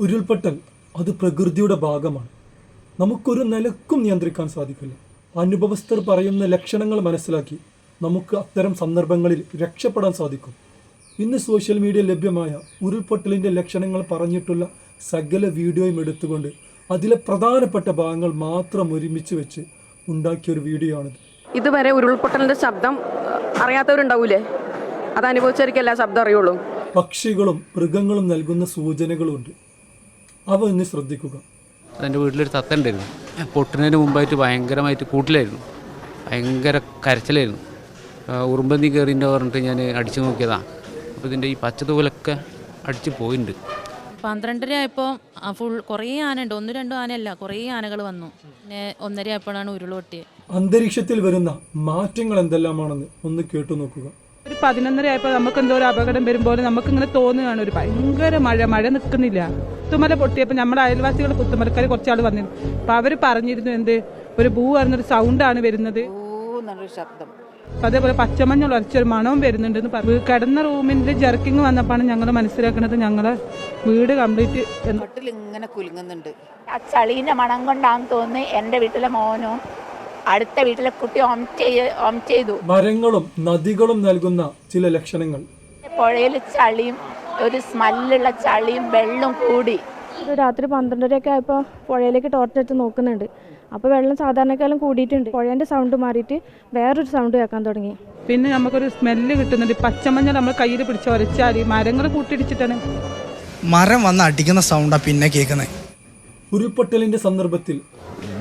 ഉരുൾപൊട്ടൽ അത് പ്രകൃതിയുടെ ഭാഗമാണ്. നമുക്കൊരു നിലക്കും നിയന്ത്രിക്കാൻ സാധിക്കില്ല. അനുഭവസ്ഥർ പറയുന്ന ലക്ഷണങ്ങൾ മനസ്സിലാക്കി നമുക്ക് അത്തരം സന്ദർഭങ്ങളിൽ രക്ഷപ്പെടാൻ സാധിക്കും. ഇന്ന് സോഷ്യൽ മീഡിയ ലഭ്യമായ ഉരുൾപൊട്ടലിന്റെ ലക്ഷണങ്ങൾ പറഞ്ഞിട്ടുള്ള സകല വീഡിയോയും എടുത്തുകൊണ്ട് അതിലെ പ്രധാനപ്പെട്ട ഭാഗങ്ങൾ മാത്രം ഒരുമിച്ച് വെച്ച് ഉണ്ടാക്കിയ ഒരു വീഡിയോ ആണിത്. ഇതുവരെ ഉരുൾപൊട്ടലിന്റെ ശബ്ദം അറിയാത്തവരുണ്ടാവൂലേ? അത് അനുഭവിച്ചവർക്കല്ല ശബ്ദം അറിയുള്ളൂ. പക്ഷികളും മൃഗങ്ങളും നൽകുന്ന സൂചനകളുണ്ട്. അവ ഇന്ന് ശ്രദ്ധിക്കുക. എന്റെ വീട്ടിലൊരു തത്ത ഉണ്ടായിരുന്നു പൊട്ടുന്നതിന് മുമ്പായിട്ട് ഭയങ്കരമായിട്ട് കൂട്ടിലായിരുന്നു. ഭയങ്കര കരച്ചിലായിരുന്നു. ഉറുമ്പന്തി കയറിന്റെ പറഞ്ഞിട്ട് ഞാൻ അടിച്ചു നോക്കിയതാണ് അപ്പോൾ ഇതിന്റെ ഈ പച്ചതൂലൊക്കെ അടിച്ച് പോയിട്ടുണ്ട് പന്ത്രണ്ടര ആയപ്പോൾ ഫുൾ കുറേ ആനയുണ്ട്. ഒന്ന് രണ്ടും ആനയല്ല കുറേ ആനകൾ വന്നു. പിന്നെ ഒന്നര ആയപ്പോഴാണ് ഉരുൾ പൊട്ടിയത് അന്തരീക്ഷത്തിൽ വരുന്ന മാറ്റങ്ങൾ എന്തെല്ലാമാണെന്ന് ഒന്ന് കേട്ടു നോക്കുക. ഒരു പതിനൊന്നര ആയപ്പോൾ നമുക്ക് എന്തോ ഒരു അപകടം വരുമ്പോൾ നമുക്ക് ഇങ്ങനെ തോന്നുകയാണ്. ഒരു ഭയങ്കര മഴ മഴ നിൽക്കുന്നില്ല. പുത്തുമല പൊട്ടിയപ്പോൾ നമ്മുടെ അയൽവാസികൾ കുത്തുമലക്കാർ കുറച്ചാൾ വന്നിരുന്നു. അപ്പൊ അവർ പറഞ്ഞിരുന്നു എന്ത്? ഒരു ഭൂ പറഞ്ഞൊരു സൗണ്ടാണ് വരുന്നത്. ശബ്ദം. അതേപോലെ പച്ചമഞ്ഞൾ ഉരച്ചൊരു മണവും വരുന്നുണ്ടെന്ന് പറഞ്ഞു കിടന്ന റൂമിന്റെ ജർക്കിങ് വന്നപ്പോഴാണ് ഞങ്ങൾ മനസ്സിലാക്കുന്നത് ഞങ്ങളെ വീട് കംപ്ലീറ്റ് ഇങ്ങനെ കുലുങ്ങുന്നുണ്ട്. ആ ചളീന്റെ മണം കൊണ്ടാന്ന് തോന്നി എന്റെ വീട്ടിലെ മോനോ അടുത്ത വീട്ടിലെ കുട്ടി ഓം ഓംറ്റ് ചെയ്തു. മരങ്ങളും നദികളും നൽകുന്ന ചില ലക്ഷണങ്ങൾ. പുഴയിൽ ചളിയും ഒരു സ്മെല്ലുള്ള ചളിയും വെള്ളം കൂടി. രാത്രി പന്ത്രണ്ടരയൊക്കെ ആയപ്പോൾ പുഴയിലേക്ക് ടോർച്ചെടുത്ത് നോക്കുന്നുണ്ട്. അപ്പോൾ വെള്ളം സാധാരണക്കാലം കൂടിയിട്ടുണ്ട്. പുഴേന്റെ സൗണ്ട് മാറിയിട്ട് വേറൊരു സൗണ്ട് കേൾക്കാൻ തുടങ്ങി. പിന്നെ നമുക്കൊരു സ്മെല്ല് കിട്ടുന്നുണ്ട്. പച്ചമഞ്ഞ നമ്മൾ കയ്യിൽ പിടിച്ച് ഉരച്ചാൽ മരങ്ങൾ കൂട്ടിടിച്ചിട്ടാണ് മരം വന്ന് അടിക്കുന്ന സൗണ്ടാ പിന്നെ കേൾക്കുന്നത് ഉരുൾപൊട്ടലിന്റെ സന്ദർഭത്തിൽ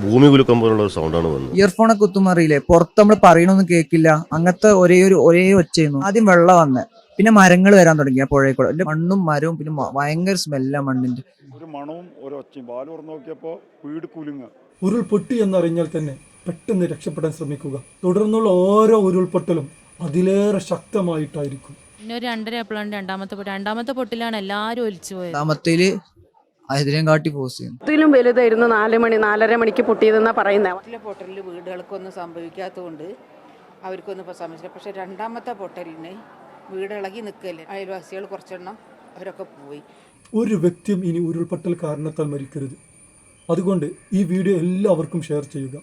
ഭൂമി കുലുക്കം പോലുള്ള ഒരു സൗണ്ടാണ് വന്നത്. ഇയർഫോണൊക്കെ കുത്തുമറിയില്ലേ പുറത്ത് നമ്മൾ പറയണൊന്നും കേൾക്കില്ല. അങ്ങനത്തെ ഒരേ ഒരു ഒരേ ഒച്ചയായിരുന്നു. ആദ്യം വെള്ളം വന്ന്. പിന്നെ മരങ്ങൾ വരാൻ തുടങ്ങി ആ പുഴയെക്കൂടെ കൂടെ മണ്ണും മരവും പിന്നെ ഭയങ്കര സ്മെല്ല മണ്ണിന്റെ. ഒരു മണവും ഒരു ഒച്ചയും. പാൽ തുറന്ന് നോക്കിയപ്പോൾ വീട് കുലുങ്ങുക. ഉരുൾപൊട്ടി എന്നറിഞ്ഞാൽ തന്നെ പെട്ടെന്ന് രക്ഷപ്പെടാൻ ശ്രമിക്കുക. തുടർന്നുള്ള ഓരോ ഉരുൾപൊട്ടലും അതിലേറെ ശക്തമായിട്ടായിരിക്കും. പിന്നെ ഒരു രണ്ടര എപ്പോഴാണ് രണ്ടാമത്തെ പൊട്ടി രണ്ടാമത്തെ പൊട്ടിലാണ് എല്ലാവരും ഒലിച്ചു പോയത്. രണ്ടാമത്തേൽ അതിനെയും കാട്ടി പോസ് ചെയ്യുന്നു. ഇതിലും വലുതായിരുന്നു നാല് മണി നാലര മണിക്ക് പൊട്ടിയതെന്നാ പറയുന്നത് വീട്ടിലെ പൊട്ടലിൽ വീടുകൾക്കൊന്നും സംഭവിക്കാത്തതുകൊണ്ട് അവർക്കൊന്നും ഇപ്പോൾ സംഭവിച്ചില്ല പക്ഷേ രണ്ടാമത്തെ പൊട്ടലിന് വീട് ഇളകി നിൽക്കല്ലേ അയൽവാസികൾ കുറച്ചെണ്ണം അവരൊക്കെ പോയി. ഒരു വ്യക്തിയും ഇനി ഉരുൾപൊട്ടൽ കാരണത്താൽ മരിക്കരുത്. അതുകൊണ്ട് ഈ വീഡിയോ എല്ലാവർക്കും ഷെയർ ചെയ്യുക.